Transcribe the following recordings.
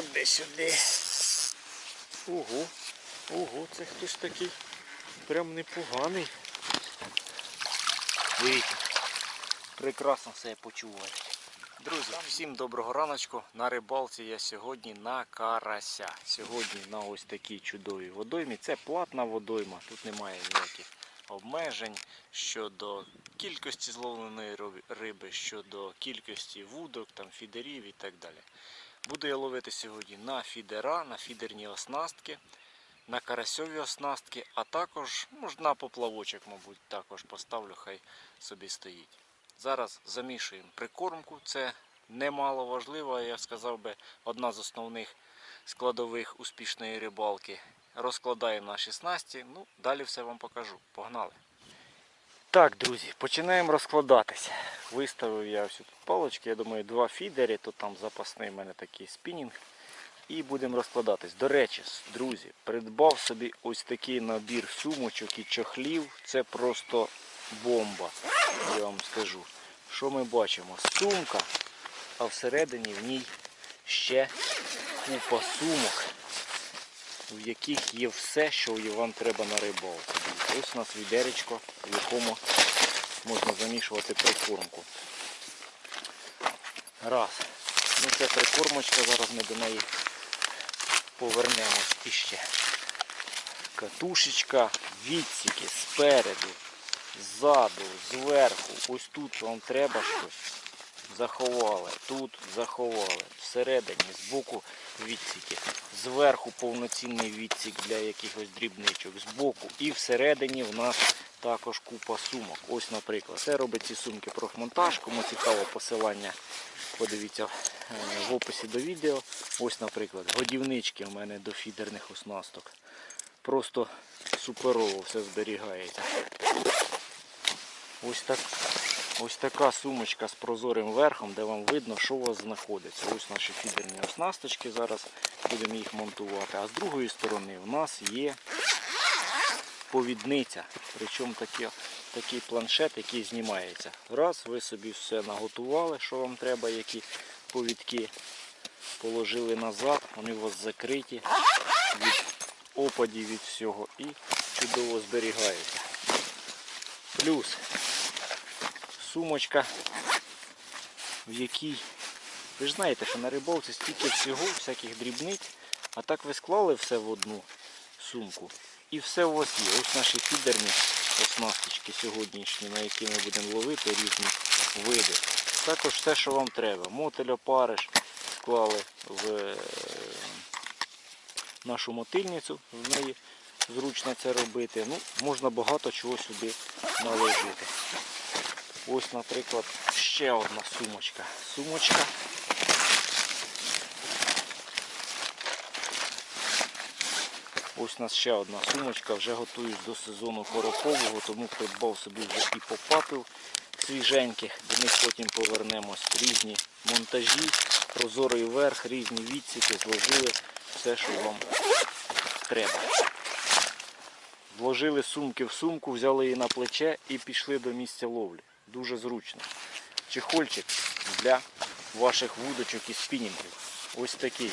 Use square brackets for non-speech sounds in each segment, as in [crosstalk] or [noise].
Ходи сюди. Ого, ого, це хтось такий прям непоганий. Дивіться, прекрасно все почуваю. Друзі, всім доброго раночку. На рибалці я сьогодні на карася. Сьогодні на ось такій чудовій водоймі. Це платна водойма, тут немає ніяких обмежень щодо кількості зловленої риби- риби, щодо кількості вудок, там, фідерів і так далі. Буду я ловити сьогодні на фідера, на фідерні оснастки, на карасьові оснастки, а також ну, на поплавочок, мабуть, також поставлю, хай собі стоїть. Зараз замішуємо прикормку. Це немало важливо, я сказав би, одна з основних складових успішної рибалки. Розкладаємо наші снасті. Ну, далі все вам покажу. Погнали. Так, друзі, починаємо розкладатися. Виставив я всю тут палочки, я думаю, два фідери, то там запасний в мене такий спінінг. І будемо розкладатись. До речі, друзі, придбав собі ось такий набір сумочок і чохлів. Це просто бомба, я вам скажу. Що ми бачимо? Сумка, а всередині в ній ще купа сумок, в яких є все, що вам треба на рибалку. Ось у нас відеречко, в якому можна замішувати прикормку. Раз. Ну це прикормочка, зараз ми до неї повернемось іще. Катушечка, відсіки спереду, ззаду, зверху. Ось тут вам треба щось. Заховали, тут заховали, всередині, збоку відсіки, зверху повноцінний відсік для якихось дрібничок, збоку і всередині в нас також купа сумок. Ось, наприклад, це робить ці сумки профмонтаж. Кому цікаво посилання, подивіться е, в описі до відео. Ось, наприклад, годівнички у мене до фідерних оснасток. Просто суперово все зберігається. Ось так. Ось така сумочка з прозорим верхом, де вам видно, що у вас знаходиться. Ось наші фідерні оснасточки, зараз будемо їх монтувати. А з другої сторони у нас є повідниця. Причому такі, такий планшет, який знімається. Раз, ви собі все наготували, що вам треба, які повідки положили назад, вони у вас закриті від опадів від всього і чудово зберігаються. Плюс сумочка, в якій, ви ж знаєте, що на рибалці стільки всього, всяких дрібниць, а так ви склали все в одну сумку. І все у вас є. Ось наші фідерні оснасточки сьогоднішні, на які ми будемо ловити різні види. Також все, що вам треба. Мотель опариш склали в е, нашу мотильницю, в неї зручно це робити. Ну, Можна багато чого сюди наложити. Ось, наприклад, ще одна сумочка. Сумочка. Ось у нас ще одна сумочка, вже готуюсь до сезону корокового, тому придбав собі вже і попапів свіженьких, до них потім повернемось. Різні монтажі, прозорий верх, різні відсіки, зложили все, що вам треба. Вложили сумки в сумку, взяли її на плече і пішли до місця ловлі. Дуже зручно. Чехольчик для ваших вудочок і спінінгів. Ось такий.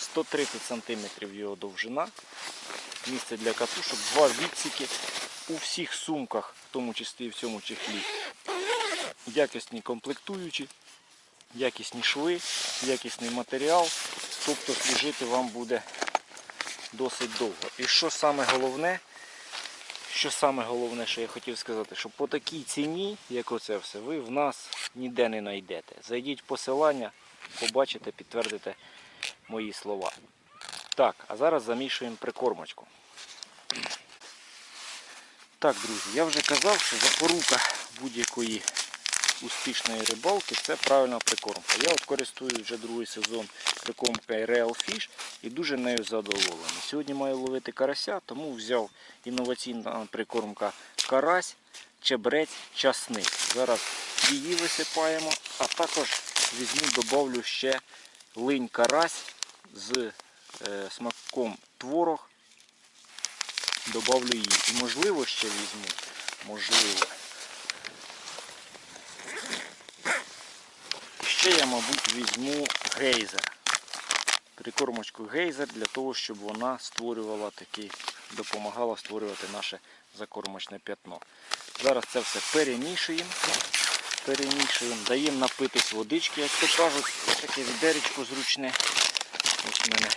130 см його довжина. Місце для катушок, два відсіки у всіх сумках, в тому числі і в цьому чехлі. Якісні комплектуючі, якісні шви, якісний матеріал. Тобто служити вам буде досить довго. І що саме головне, що саме головне, що я хотів сказати, що по такій ціні, як оце все, ви в нас ніде не знайдете. Зайдіть в посилання, побачите, підтвердите мої слова. Так, а зараз замішуємо прикормочку. Так, друзі, я вже казав, що запорука будь-якої успішної рибалки це правильна прикормка. Я от користуюсь вже другий сезон прикормкою Real Fish і дуже нею задоволений. Сьогодні маю ловити карася, тому взяв інноваційна прикормка карась, чебрець, часник. Зараз її висипаємо, а також візьму, додавлю ще линь карась з е, смаком творог. Добавлю її. І можливо ще візьму. Можливо. І ще я, мабуть, візьму гейзер. прикормочку гейзер для того, щоб вона створювала такий, допомагала створювати наше закормочне п'ятно. Зараз це все перемішуємо. Перемішуємо, даємо напитись водички, як то кажуть, таке відеречко зручне. Ось в мене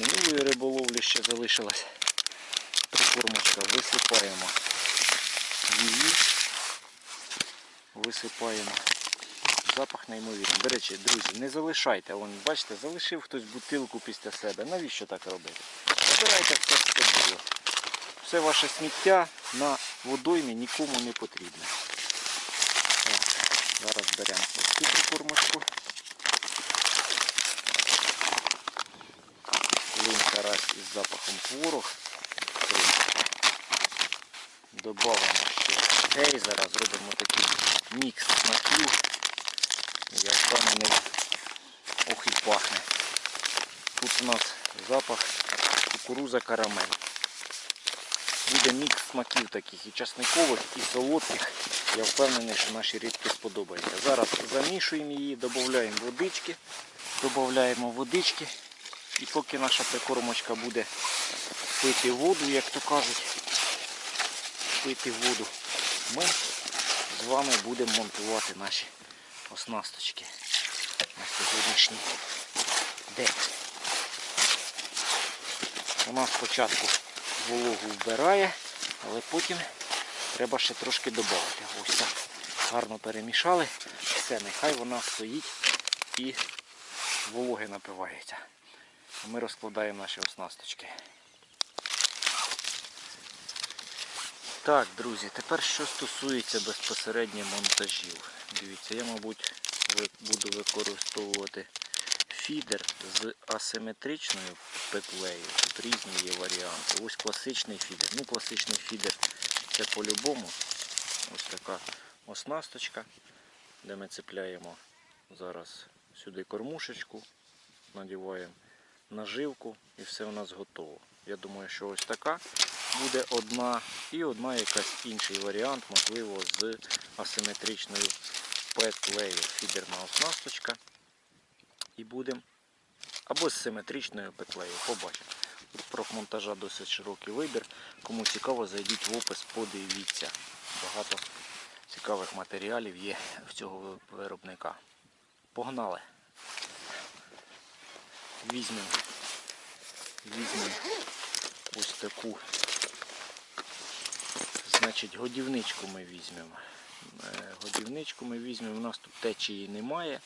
минулої риболовлі ще залишилась прикормочка. Висипаємо її. Висипаємо. Запах неймовірний. До речі, друзі, не залишайте. Вон, бачите, залишив хтось бутилку після себе. Навіщо так робити? Забирайте все з собою. Все ваше сміття на водоймі нікому не потрібне. Так, зараз беремо ось цю прикормочку. Лунка раз із запахом творог. Добавимо ще гейзера, зробимо такий мікс смаків. Я впевнений, ох і пахне. Тут у нас запах кукуруза карамель. Буде мікс смаків таких і часникових, і солодких. Я впевнений, що наші рибки сподобаються. Зараз замішуємо її, додаємо водички, додаємо водички. І поки наша прикормочка буде пити воду, як то кажуть, пити воду, ми з вами будемо монтувати наші оснасточки на сьогоднішній день. Вона спочатку вологу вбирає, але потім треба ще трошки додати. Ось так гарно перемішали. Все, нехай вона стоїть і вологи напивається. Ми розкладаємо наші оснасточки. Так, друзі, тепер що стосується безпосередньо монтажів. Дивіться, я, мабуть, буду використовувати фідер з асиметричною петлею. Тут різні є варіанти. Ось класичний фідер. Ну, класичний фідер це по-любому. Ось така оснасточка, де ми цепляємо зараз сюди кормушечку, надіваємо наживку і все у нас готово. Я думаю, що ось така буде одна і одна якась інший варіант, можливо, з асиметричною петлею. Фідерна оснасточка. І будемо або з симетричною петлею. Побачимо. Тут профмонтажа досить широкий вибір. Кому цікаво, зайдіть в опис, подивіться. Багато цікавих матеріалів є в цього виробника. Погнали! Візьмемо візьмемо ось таку. Значить, годівничку ми візьмемо. Е, Годівничку ми візьмемо, у нас тут течії немає.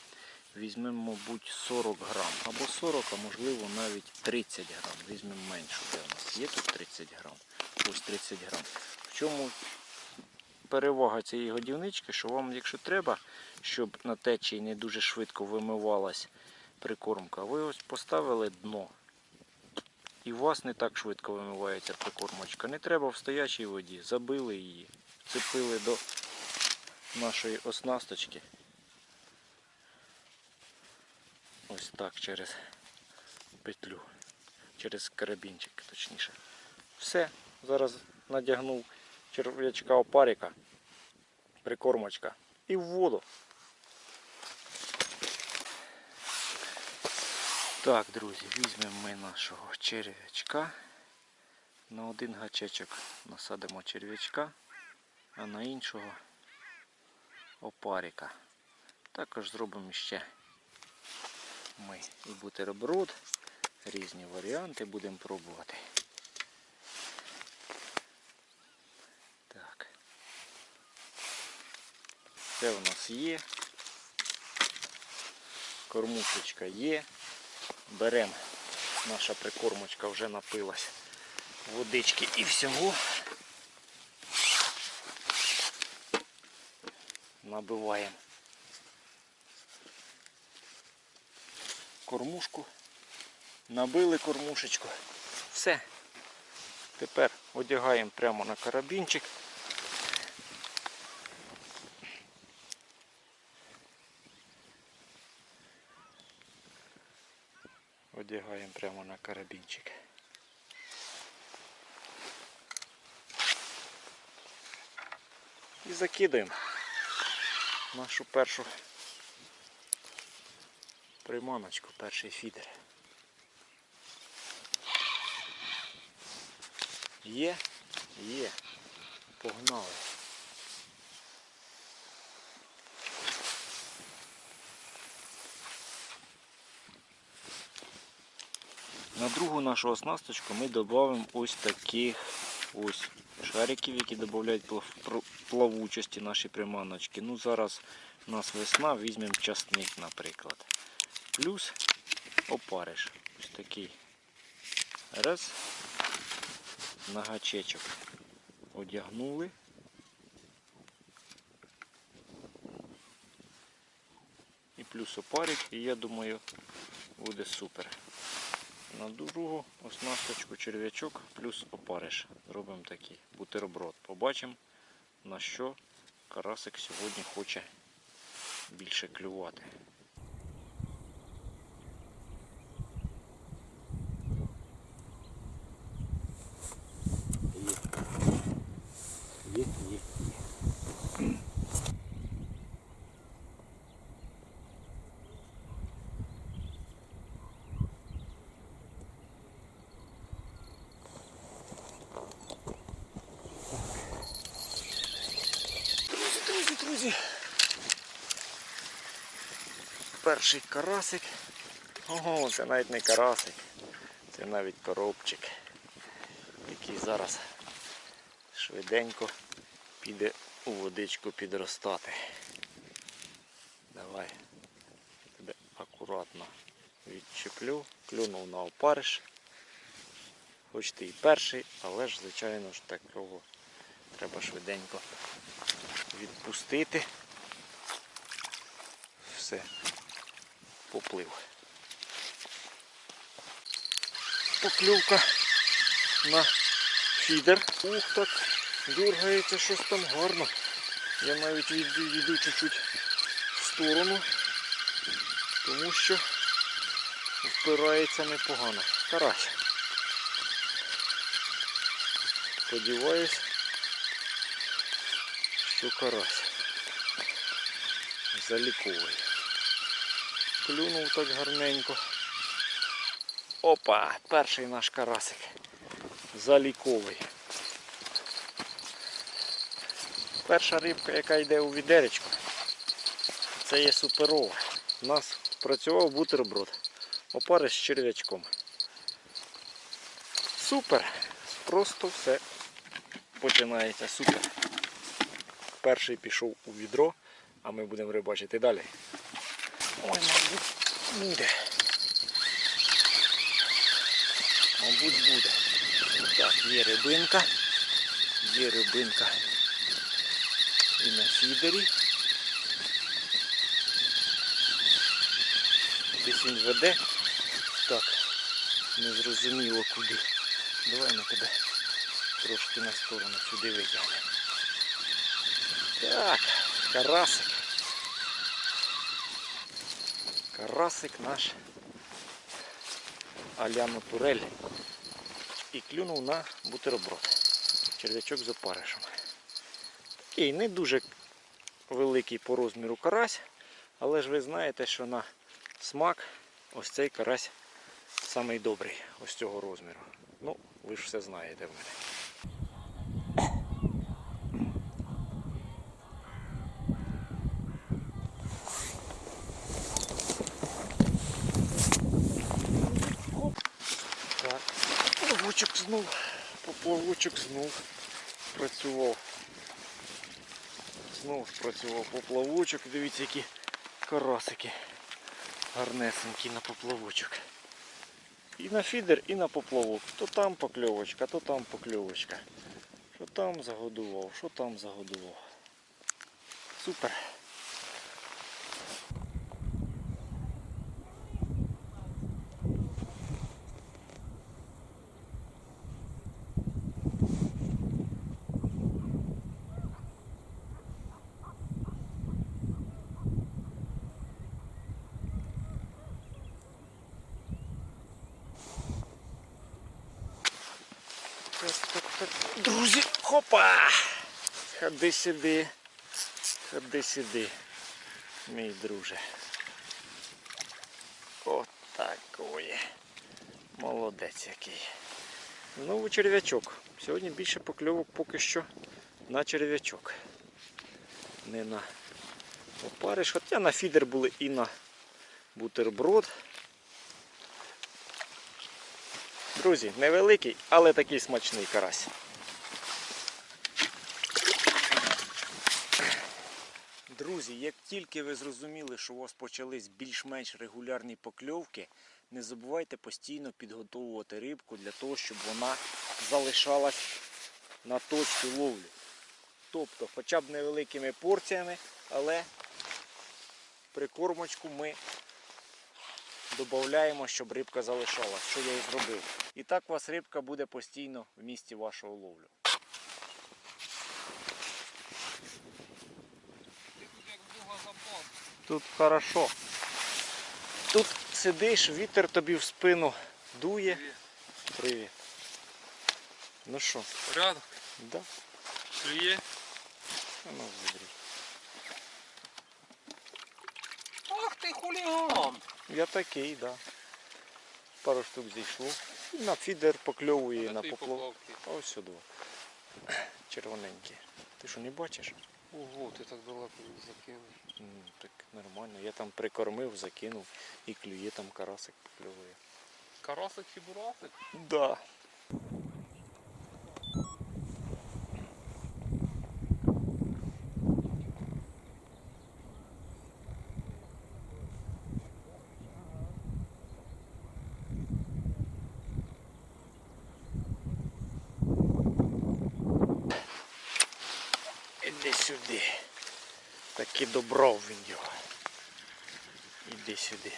Візьмемо, мабуть, 40 грам. Або 40, а можливо навіть 30 грам. Візьмемо меншу, де у нас є тут 30 грам. Ось 30 грам. В чому перевага цієї годівнички, що вам, якщо треба, щоб на течії не дуже швидко вимивалась прикормка, ви ось поставили дно. І у вас не так швидко вимивається прикормочка. Не треба в стоячій воді. Забили її, вцепили до нашої оснасточки. Ось так через петлю, через карабінчик точніше. Все, зараз надягнув черв'ячка опарика, прикормочка і в воду. Так, друзі, візьмемо ми нашого черв'ячка. На один гачечок насадимо черв'ячка, а на іншого опарика. Також зробимо ще ми і бутерброд. Різні варіанти будемо пробувати. Так. Це у нас є. Кормушечка є. Беремо, наша прикормочка вже напилась водички і всього. Набиваємо кормушку. Набили кормушечку. Все. Тепер одягаємо прямо на карабінчик. одягаємо прямо на карабінчик. І закидаємо нашу першу приманочку, перший фідер. Є, є, погнали. На другу нашу оснасточку ми додамо ось таких ось шариків, які додають плавучості наші приманочки. Ну зараз у нас весна, візьмемо часник, наприклад. Плюс опариш. Ось такий. Раз. На гачечок одягнули. І плюс опарик, і я думаю, буде супер. На другу оснасточку черв'ячок плюс опариш. Робимо такий бутерброд. Побачимо, на що карасик сьогодні хоче більше клювати. Є, є, є. Друзі, друзі, друзі. Перший карасик. Ого, це навіть не карасик. Це навіть коробчик, який зараз швиденько піде у водичку підростати. Давай. Тебе акуратно відчеплю, клюнув на опариш. Хоч ти і перший, але ж, звичайно ж, такого треба швиденько відпустити. Все, поплив. Поклювка на фідер. Ух так, дергається щось там гарно. Я навіть відійду чуть-чуть в сторону, тому що впирається непогано. Карась. Сподіваюсь, що карась. Заліковий. Клюнув так гарненько. Опа, перший наш карасик. Заліковий. Перша рибка, яка йде у відеречку, це є суперова. У нас працював бутерброд. Опари з черв'ячком. Супер! Просто все починається супер. Перший пішов у відро, а ми будемо рибачити далі. Ой, мабуть, буде. Мабуть, буде. Так, є рибинка. Є рибинка і на фідері. Десь він веде. Так, незрозуміло куди. Давай ми тебе трошки на сторону сюди витягнемо. Так, карасик. Карасик наш аляну турель. І клюнув на бутерброд. Черв'ячок з опаришем. Такий не дуже великий по розміру карась, але ж ви знаєте, що на смак ось цей карась самий добрий ось цього розміру. Ну, ви ж все знаєте в мене. Так, поплавочок знов, поплавочок знов працював. Знов спрацював поплавочок. Дивіться, які карасики гарнесенькі на поплавочок. І на фідер, і на поплавок. То там покльовочка, то там покльовочка. Що там загодував, що там загодував. Супер. Так, так, так. Друзі, хопа! Ходи сюди. Ходи сюди, мій друже. От такої. Молодець який. Знову черв'ячок. Сьогодні більше покльовок поки що на черв'ячок. Не на опариш. Хоча на фідер були і на бутерброд. Друзі, невеликий, але такий смачний карась. Друзі, як тільки ви зрозуміли, що у вас почались більш-менш регулярні покльовки, не забувайте постійно підготовувати рибку для того, щоб вона залишалась на точці ловлі. Тобто, хоча б невеликими порціями, але прикормочку ми додаємо, щоб рибка залишалась, що я і зробив. І так у вас рибка буде постійно в місці вашого ловлю. Тут хорошо. Тут сидиш, вітер тобі в спину дує. Привіт. Ну що, Порядок, да? клює. Ну. Ах ти хуліган! Я такий, да. Пару штук зійшло. На фідер покльовує, на поплав. А ось сюди. Червоненькі. Ти що не бачиш? Ого, ти так далеко закинув. Ну, так нормально. Я там прикормив, закинув і клює там карасик поклює. Карасик чи бурасик? Да. Іди сюди. Добров він його. Іди сюди.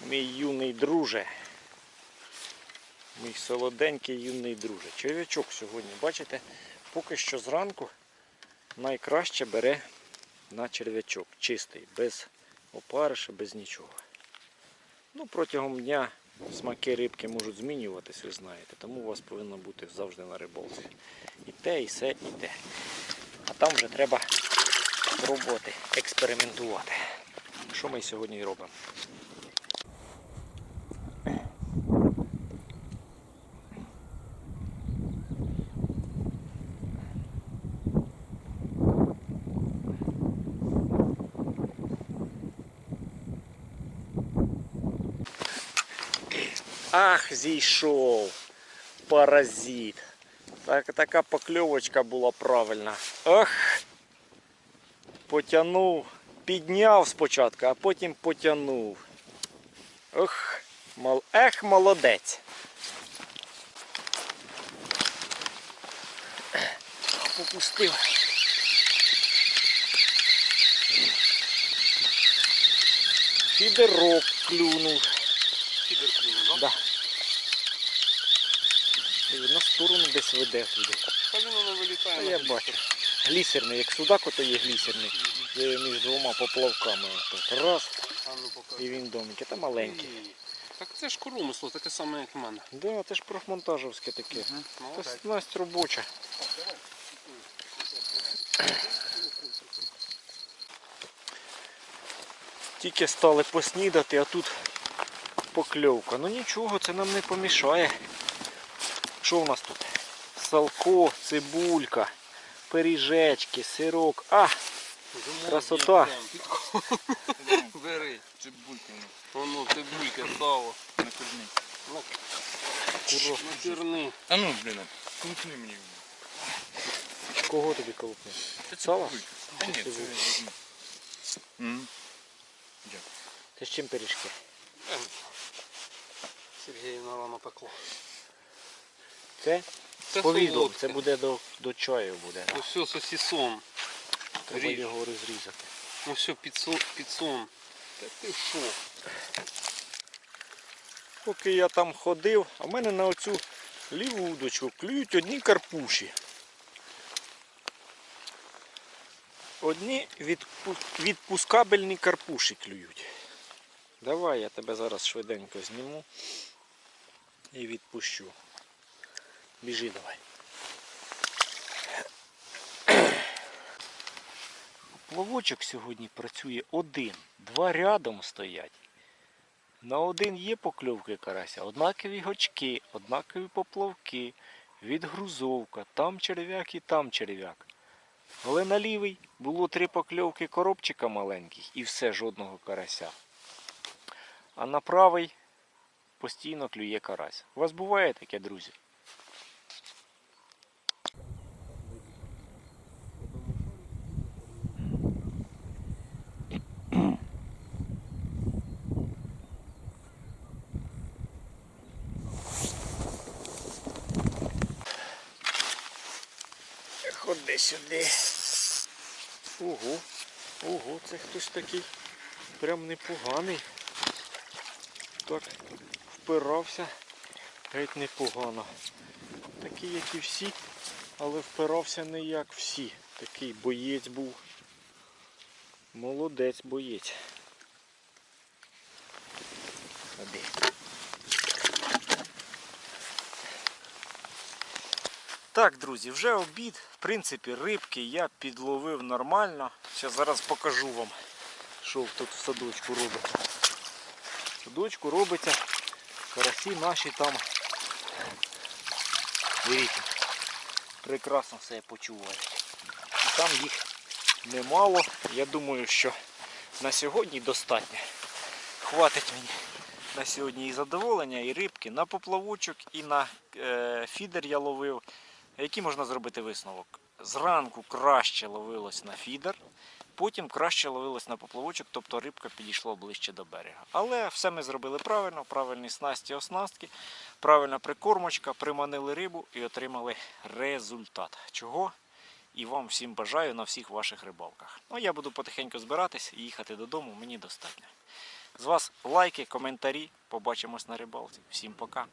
Мій юний друже. Мій солоденький юний друже. Черв'ячок сьогодні, бачите, поки що зранку найкраще бере на черв'ячок. Чистий, без опариша, без нічого. Ну, протягом дня смаки рибки можуть змінюватись, ви знаєте, тому у вас повинно бути завжди на рибалці. І те, і все, і те. А там вже треба пробувати, експериментувати. Що ми сьогодні і робимо? Ах, зійшов. Паразит. Так, така покльовочка була правильна. Ах. Потягнув. Підняв спочатку, а потім потягнув. Ох, мол... ех, молодець. Попустив. Фідерок клюнув. Фідер клюнув, так? Да. Диви, На сторону десь веде туди. Та він не вилітає. Я бачу. Глісерний, як судак, ото є глісерний. Між двома поплавками. Отак. Раз, ну і він домикий. Та маленький. Так це ж коромисло, таке саме, як в мене. Да, це ж профмонтажівське таке. Та Молодець. снасть робоча. Тільки стали поснідати, а тут покльовка. Ну нічого, це нам не помішає. Що у нас тут? Салко, цибулька, пиріжечки, сирок. А, Красота. [laughs] Бери. Цибульки Воно, цибулька, сало. на курні. Ну, Накірни. А ну, блін, купни мені. кого тобі колупне? Це Сало? Та ні, це візьму. Ти з чим пиріжки? Сергіївна рано пекло. Це Це з повідлом, солодке. це буде до, до чаю буде. Ось все сосісон. Треба ріж. його розрізати. Ну все, підсон. підсон. Та ти що? Поки я там ходив, а в мене на оцю ліву удочку клюють одні карпуші. Одні відпускабельні карпуші клюють. Давай я тебе зараз швиденько зніму і відпущу. Біжи давай. Плавочок сьогодні працює один. Два рядом стоять. На один є покльовки карася, однакові гачки, однакові поплавки, відгрузовка, там черв'як і там черв'як. Але на лівий було три покльовки коробчика маленьких і все, жодного карася. А на правий постійно клює карась. У вас буває таке, друзі? Ходи сюди. Ого, ого, це хтось такий прям непоганий. Так, впирався геть непогано. Такий, як і всі, але впирався не як всі. Такий боєць був. Молодець боєць. Ходи. Так, друзі, вже обід. В принципі, рибки я підловив нормально. Зараз зараз покажу вам, що тут в садочку робиться. В садочку робиться. Карасі наші там. Дивіться, прекрасно все почувають. І там їх немало. Я думаю, що на сьогодні достатньо. Хватить мені на сьогодні і задоволення, і рибки. На поплавочок, і на е, фідер я ловив. Який можна зробити висновок? Зранку краще ловилось на фідер, потім краще ловилось на поплавочок, тобто рибка підійшла ближче до берега. Але все ми зробили правильно, правильні снасті, оснастки, правильна прикормочка, приманили рибу і отримали результат. Чого? І вам всім бажаю на всіх ваших рибалках. Ну, я буду потихеньку збиратись і їхати додому, мені достатньо. З вас лайки, коментарі. Побачимось на рибалці. Всім пока.